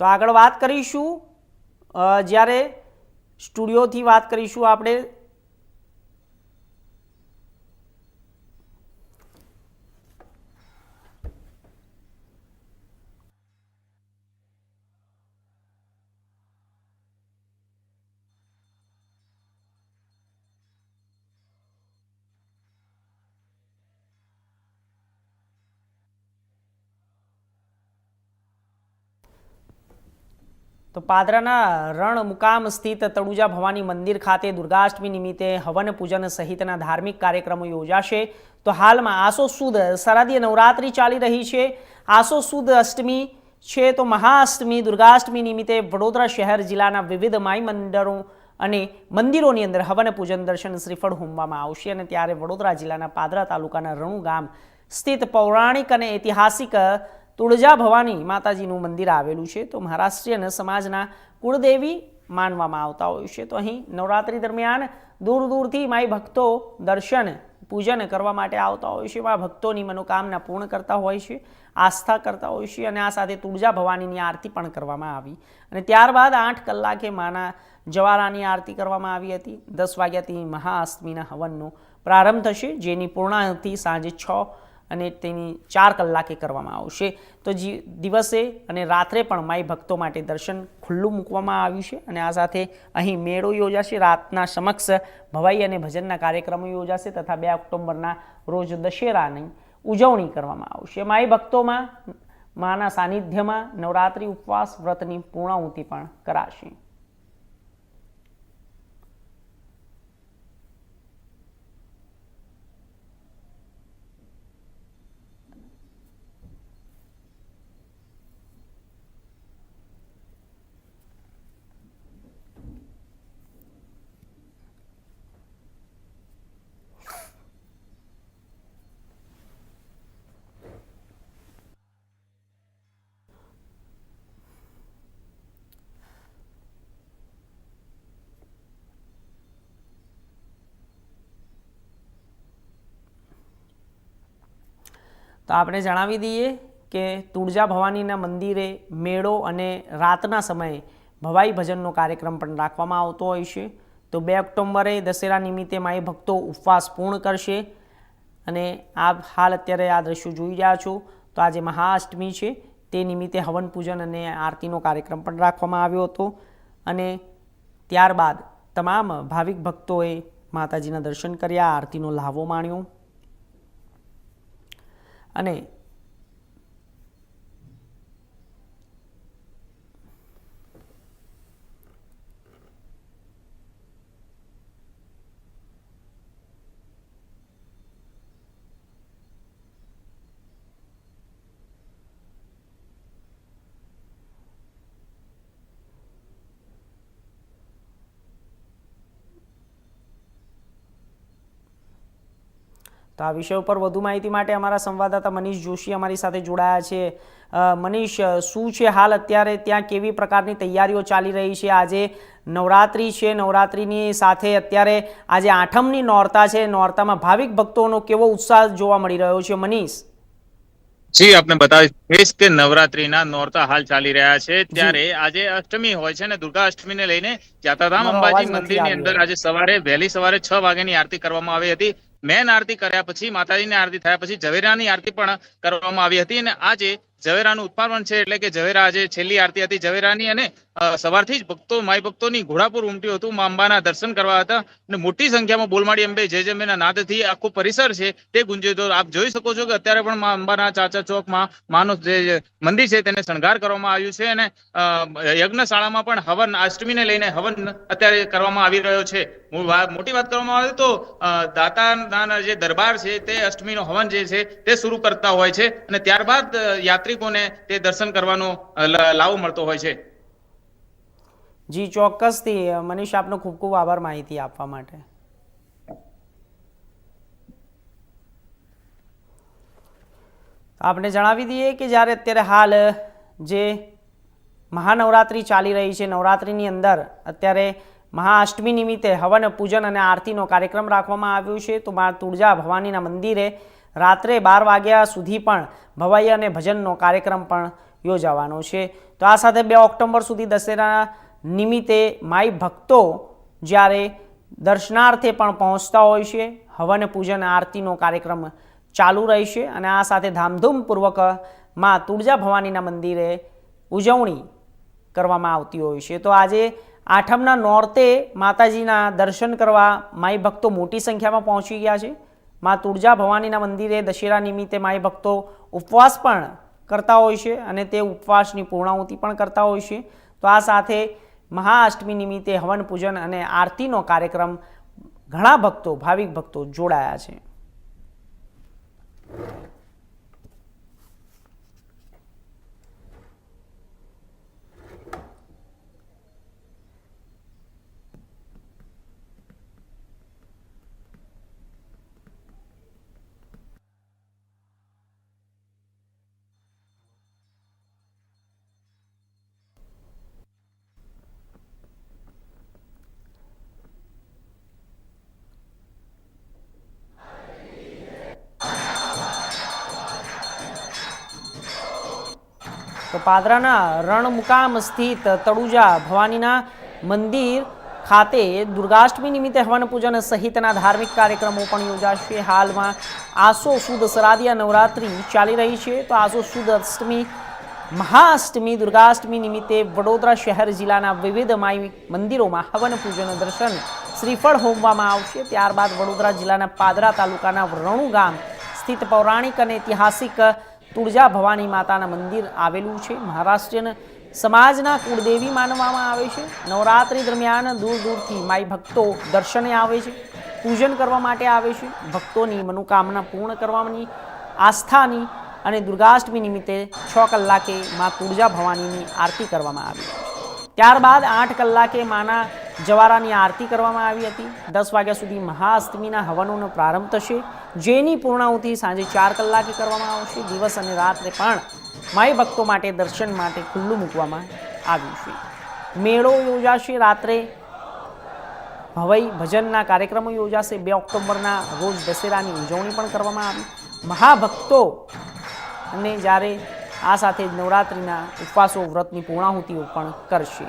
તો આગળ વાત કરીશું જ્યારે સ્ટુડિયોથી વાત કરીશું આપણે તો પાદરાના રણ મુકામ સ્થિત તળુજા ભવાની મંદિર ખાતે દુર્ગાષ્ટમી નિમિત્તે હવન પૂજન સહિતના ધાર્મિક કાર્યક્રમો યોજાશે. તો હાલમાં આસો સુદ શરદીય નવરાત્રિ ચાલી રહી છે. આસો સુદ અષ્ટમી છે તો મહાઅષ્ટમી દુર્ગાષ્ટમી નિમિત્તે વડોદરા શહેર જિલ્લાના વિવિધ માઈ મંડળો અને મંદિરોની અંદર હવન પૂજન દર્શન શ્રીફળ હોમવામાં આવશે અને ત્યારે વડોદરા જિલ્લાના પાદરા તાલુકાના રણુ ગામ સ્થિત પૌરાણિક અને ઐતિહાસિક તુળજા ભવાની માતાજીનું મંદિર આવેલું છે. તો મહારાષ્ટ્રીયન સમાજના કુળદેવી માનવામાં આવતા હોય છે. તો અહીં નવરાત્રી દરમિયાન દૂર દૂરથી માય ભક્તો દર્શન, પૂજન કરવા માટે આવતા હોય છે. એવા ભક્તોની મનોકામના પૂર્ણ કરતા હોય છે, આસ્થા કરતા હોય છે અને આ સાથે તુળજા ભવાનીની આરતી પણ કરવામાં આવી. અને ત્યારબાદ આઠ કલાકે માના જવારાની આરતી કરવામાં આવી હતી. દસ વાગ્યાથી મહાઅષ્ટમીના હવનનો પ્રારંભ થશે, જેની પૂર્ણાહુતિ સાંજે છ અને તેની ચાર કલાકે કરવામાં આવશે. તો જે, દિવસે અને રાત્રે પણ માઈ ભક્તો માટે દર્શન ખુલ્લું મૂકવામાં આવ્યું છે અને આ સાથે અહીં મેળો યોજાશે, રાતના સમક્ષ ભવાઈ અને ભજનના કાર્યક્રમો યોજાશે તથા બે ઓક્ટોબરના રોજ દશેરાની ઉજવણી કરવામાં આવશે. માઈ ભક્તોમાં, માના સાનિધ્યમાં નવરાત્રિ ઉપવાસ વ્રતની પૂર્ણાહુતિ પણ કરાશે. તો આપણે જણાવી દઈએ કે તુળજા ભવાનીના મંદિરે મેળો અને રાતના સમયે ભવાઈ ભજનનો કાર્યક્રમ પણ રાખવામાં આવતો હોય છે. તો બે ઓક્ટોબરે દશેરા નિમિત્તે માય ભક્તો ઉપવાસ પૂર્ણ કરશે અને આ હાલ અત્યારે આ દ્રશ્યો જોઈ રહ્યા છો. તો આજે મહાઅષ્ટમી છે. તે નિમિત્તે હવન પૂજન અને આરતીનો કાર્યક્રમ પણ રાખવામાં આવ્યો હતો. અને ત્યારબાદ તમામ ભાવિક ભક્તોએ માતાજીના દર્શન કર્યા, આરતીનો લાભો માણ્યો. અને તો આ વિષય ઉપર વધુ માહિતી માટે અમારા સંવાદદાતા મનીષ જોશી અમારી સાથે જોડાયા છે. મનીષ શું છે હાલ અત્યારે? ત્યાં કેવી પ્રકારની તૈયારીઓ ચાલી રહી છે? આજે નવરાત્રિ છે. નવરાત્રિની સાથે અત્યારે આજે આઠમની નોરતા છે. નોરતામાં ભાવિક ભક્તોનો કેવો ઉત્સાહ જોવા મળી રહ્યો છે? મનીષ? જી આપને બતાવીશ કે નવરાત્રીના નોરતા હાલ ચાલી રહ્યા છે. ત્યારે આજે અષ્ટમી હોય છે ને દુર્ગા અષ્ટમીને લઈને યાત્રાધામ મારો અંબાજી મંદિરની અંદર આજે સવારે વહેલી સવારે છ વાગ્યાની આરતી કરવામાં આવી હતી. મેન આરતી કર્યા પછી, માતાજીની આરતી થયા પછી ઝવેરાની આરતી પણ કરવામાં આવી હતી અને આજે ઝવેરાનું ઉત્પાદન છે એટલે કે ઝવેરા આજે છેલ્લી આરતી હતી. ઝવેરાની અને સવારથી જ ભક્તો માય ભક્તોની ઘોડાપુર ઉમટ્યું હતું. મા અંબાના દર્શન કરવા હતા અને મોટી સંખ્યામાં બોલમાડી અંબે જય અંબેના નાદથી આખો પરિસર છે તે ગુંજ્યું તો આપ જોઈ શકો છો કે અત્યારે પણ મા અંબાના ચાચા ચોકમાં માનો જે મંદિર છે તેને શણગાર કરવામાં આવ્યું છે અને યજ્ઞશાળામાં પણ હવન અષ્ટમીને લઈને હવન અત્યારે કરવામાં આવી રહ્યો છે. મોટી વાત કરવામાં આવે તો દાતાના જે દરબાર છે તે અષ્ટમીનો હવન જે છે તે શરૂ કરતા હોય છે અને ત્યારબાદ અ, યાત્રિકોને તે દર્શન કરવાનો લાવો મળતો હોય છે. જી, ચોક્કસથી. મનીષ, આપનો ખૂબ ખૂબ આભાર માહિતી આપવા માટે. આપણે જણાવી દઈએ કે જ્યારે અત્યારે હાલ, જે મહાનવરાત્રિ ચાલી રહી છે, નવરાત્રિની અંદર અત્યારે મહાઅષ્ટમી નિમિત્તે હવન પૂજન અને આરતીનો કાર્યક્રમ રાખવામાં આવ્યો છે, તો મા તુળજા ભવાનીના મંદિરે રાત્રે બાર વાગ્યા સુધી પણ ભવાઈ અને ભજનનો કાર્યક્રમ પણ યોજાવાનો છે. તો આ સાથે બે ઓક્ટોબર સુધી દશેરા નિમિત્તે માઈ ભક્તો જ્યારે દર્શનાર્થે પણ પહોંચતા હોય છે, હવન પૂજન આરતીનો કાર્યક્રમ ચાલુ રહેશે અને આ સાથે ધામધૂમપૂર્વકમાં તુળજા ભવાનીના મંદિરે ઉજવણી કરવામાં આવતી હોય છે. તો આજે આઠમના નોર્તે માતાજીના દર્શન કરવા માઈ ભક્તો મોટી સંખ્યામાં પહોંચી ગયા છે. મા તુળજા ભવાનીના મંદિરે દશેરા નિમિત્તે માય ભક્તો ઉપવાસ પણ કરતા હોય છે અને તે ઉપવાસની પૂર્ણાહુતિ પણ કરતા હોય છે. તો આ સાથે મહાઅષ્ટમી નિમિત્તે હવન પૂજન અને આરતીનો કાર્યક્રમ ઘણા ભક્તો, ભાવિક ભક્તો જોડાયા છે. તો પાદરાના રણમુકામ સ્થિત તળુજા ભવાનીના મંદિર ખાતે દુર્ગાષ્ટમી નિમિત્તે હવન પૂજન સહિતના ધાર્મિક કાર્યક્રમો પણ યોજાશે. હાલમાં આસો સુદ સરાદિયા નવરાત્રિ ચાલી રહી છે. તો આસો સુદ અષ્ટમી, મહાઅષ્ટમી, દુર્ગાષ્ટમી નિમિત્તે વડોદરા શહેર જિલ્લાના વિવિધ માઈ મંદિરોમાં હવન પૂજન દર્શન શ્રીફળ હોમવામાં આવશે. ત્યારબાદ વડોદરા જિલ્લાના પાદરા તાલુકાના રણુ ગામ સ્થિત પૌરાણિક અને ઐતિહાસિક તુળજા ભવાની માતાના મંદિર આવેલું છે. મહારાષ્ટ્રીયન સમાજના કુળદેવી માનવામાં આવે છે. નવરાત્રિ દરમિયાન દૂર દૂરથી માઈ ભક્તો દર્શને આવે છે, પૂજન કરવા માટે આવે છે. ભક્તોની મનોકામના પૂર્ણ કરવાની આસ્થાની અને દુર્ગાષ્ટમી નિમિત્તે છ કલાકે મા તુળજા ભવાનીની આરતી કરવામાં આવી. ત્યારબાદ આઠ કલાકે માના જવારાની આરતી કરવામાં આવી હતી. દસ વાગ્યા સુધી મહાઅષ્ટમીના હવનોનો પ્રારંભ થશે. જેની પૂર્ણાહુતિ સાંજે ચાર કલાકે કરવામાં આવશે. દિવસ અને રાત્રે પણ માય ભક્તો માટે દર્શન માટે ખુલ્લું મૂકવામાં આવ્યું છે. મેળો યોજાશે રાત્રે. ભવાઈ ભજનના કાર્યક્રમો યોજાશે. બે ઓક્ટોબરના રોજ દશેરાની ઉજવણી પણ કરવામાં આવી. મહાભક્તો અને જ્યારે આ સાથે જ નવરાત્રિના ઉપવાસો, વ્રતની પૂર્ણાહુતિઓ પણ કરશે.